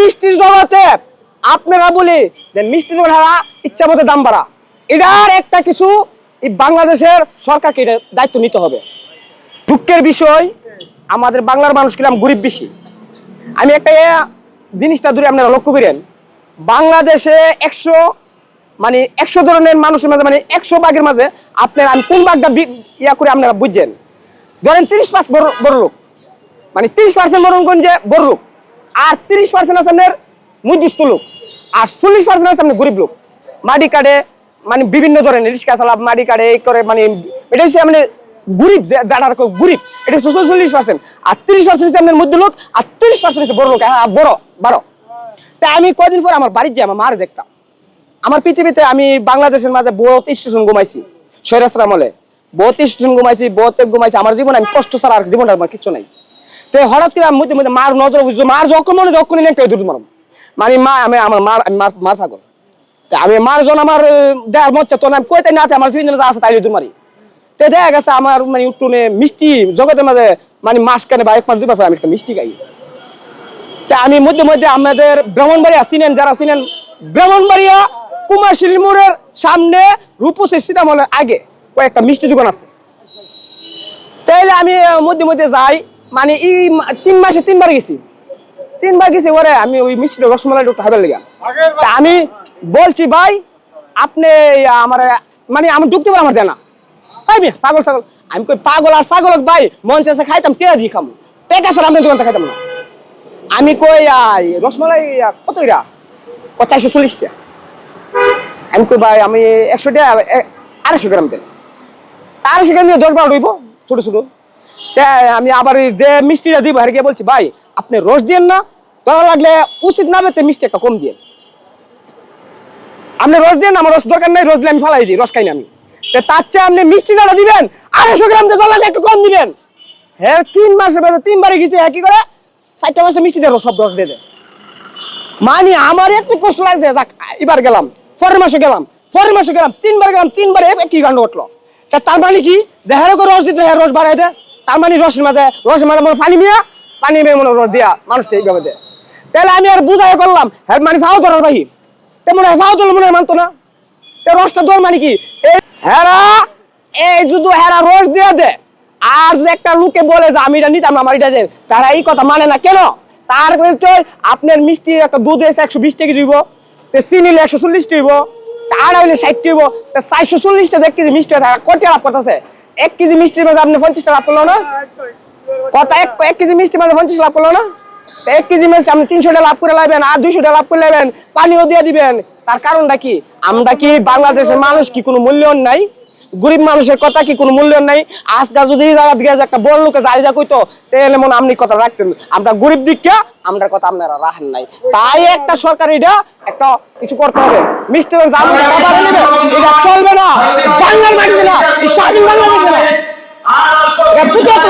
মিষ্টির জগতে আপনারা বলি যে মিষ্টি হারা ইচ্ছা মতো দাম বাড়া। এটার একটা কিছু বাংলাদেশের সরকারকে দায়িত্ব নিতে হবে। দুঃখের বিষয়, আমাদের বাংলার মানুষ কিলাম গরিব বেশি। আমি একটা জিনিসটা দূরে আপনারা লক্ষ্য করেন। বাংলাদেশে একশো মানে একশো ধরনের মানুষের মাঝে মানে একশো ভাগের মাঝে আপনার আমি কোন ভাগটা বি- ইয়া করে আপনারা বুঝছেন? ধরেন তিরিশ পাঁচ বড় বড় লোক মানে তিরিশ পার্সেন্ট মরণগঞ্জে বড় লোক আর তিরিশ পার্সেন্ট আছে আপনার মধ্যস্থ লোক আর চল্লিশ পার্সেন্ট আছে আপনার গরিব লোক। মাটি কাটে মানে বিভিন্ন ধরনের রিক্সা চালাপ মাটি কাটে এই করে মানে এটা হচ্ছে মানে গরিব যারা গরিব এটা হচ্ছে চল্লিশ পার্সেন্ট আর তিরিশ পার্সেন্ট হচ্ছে আপনার মধ্য লোক আর তিরিশ পার্সেন্ট হচ্ছে বড় লোক হ্যাঁ, বড় বারো। তাই আমি কয়দিন পর আমার বাড়ির যে আমার মার দেখতাম আমার পৃথিবীতে আমি বাংলাদেশের মাঝে বহুত স্টেশন ঘুমাইছি সৈরাসরা আমলে বহুত স্টেশন ঘুমাইছি বহুত ঘুমাইছি আমার জীবন আমি কষ্ট ছাড়া আর জীবন আমার কিছু নাই। তো হঠাৎ করে মধ্যে মধ্যে মার নজর বুঝছ, মার যখন মনে যখন নিলাম কেউ দূর মারম। মানে মা, আমি আমার মার মার মার থাকো আমি মার জন আমার দেয়ার মচ্ছে তো আমি কইতে না, আমার সিজন আছে তাই দূর মারি। তো দেখা গেছে আমার মানে উঠুনে মিষ্টি, জগতের মাঝে মানে মাস কেনে বা এক মাস, দুই আমি একটা মিষ্টি খাই। তা আমি মধ্যে মধ্যে আমাদের ব্রাহ্মণবাড়িয়া চিনেন যারা চিনেন ব্রাহ্মণবাড়িয়া কুমারশিল মোড়ের সামনে রূপসী সিনেমলের আগে কয়েকটা মিষ্টি দোকান আছে। তাইলে আমি মধ্যে মধ্যে যাই মানে এই তিন মাসে তিনবার গেছি। তিনবার গেছি ওরে আমি ওই মিষ্টি রসমালাই একটু খাবার লেগে। তা আমি বলছি ভাই আপনি আমার মানে আমি ঢুকতে পারে আমার দেনা ভাই পাগল ছাগল। আমি কই পাগল আর ছাগল ভাই মন চাষে খাইতাম টেয়া দিয়ে খামো। টেকা স্যার আমি দোকান থেকে খাইতাম না। আমি কই রসমালাই কত এরা কত একশো চল্লিশ টাকা। আমি কই ভাই আমি একশো টাকা আড়াইশো গ্রাম দেন। আড়াইশো গ্রাম দিয়ে দশ বারো রইব ছোটো ছোটো। আমি আবার যে মিষ্টিটা দিব আর গিয়ে বলছি, ভাই, আপনি রস দিয়েন না ধরা লাগলে উচিত না পেতে মিষ্টি একটা কম দিয়ে আপনি রস দেন আমার রস দরকার নাই, রস দিলে আমি ফালাই দিই, রস খাই না আমি। তার চেয়ে আপনি মিষ্টি যারা দিবেন, আড়াইশো গ্রাম দিয়ে ধরা একটু কম দিবেন। হ্যাঁ তিন মাসের বেলা তিনবারে গেছে কি করে চারটা মাসে মিষ্টি দেয় সব রস দিয়ে দেয় মানে আমার একটু কষ্ট লাগছে এবার গেলাম, পরের মাসে গেলাম, পরের মাসে গেলাম, তিনবার গেলাম, তিনবার কাণ্ড ঘটলো তা তার মানে কি? যে রস দিতে হ্যাঁ রস বাড়াই দেয়। তার মানে রসের মাঝে রসের মাঝে মনে পানি মিয়া, পানি মেয়ে মনে রস দিয়া মানুষটা এইভাবে দেয়। তাহলে আমি আর বুঝাই করলাম হ্যাঁ মানে ফাও ধরার ভাই তেমন ফাও ধরলে মনে মানতো না। তো রসটা ধর মানে কি? হেরা, এই শুধু হেরা রস দিয়ে দে, আর যে একটা লোকে বলে যে আমি এটা নিতাম আমার এটা দেন তারা এই কথা মানে না, কেন? তার আপনার মিষ্টি একটা দুধ এসে একশো বিশ টাকা দিব তো চিনি একশো চল্লিশ দিব আড়া হইলে ষাট দিব তো চারশো চল্লিশটা এক কেজি মিষ্টি থাকে, কটি লাভ করতেছে? এক কেজি মিষ্টির মধ্যে আপনি পঞ্চাশটা লাভ করল না কথা, এক এক কেজি মিষ্টি মানে পঞ্চাশ লাভ করল না এক কেজি মিষ্টি আপনি তিনশোটা লাভ করে লাইবেন আর দুইশোটা লাভ করে লাইবেন। পানিও দিয়ে দিবেন। তার কারণটা কি? আমরা কি বাংলাদেশের মানুষ কি কোনো মূল্যায়ন নাই? গরিব মানুষের কথা কি কোনো মূল্যায়ন নাই? আজকাল যদি একটা বড় লোকে দাঁড়িয়ে কইতো, তাহলে মনে আপনি কথা রাখতেন। আমরা গরিব দিকটা আমরা কথা আপনারা রাখেন নাই। তাই একটা সরকার এটা একটা কিছু করতে হবে। মিষ্টি বাড়িয়ে নেবে 耍金光棍去了，哎，不多。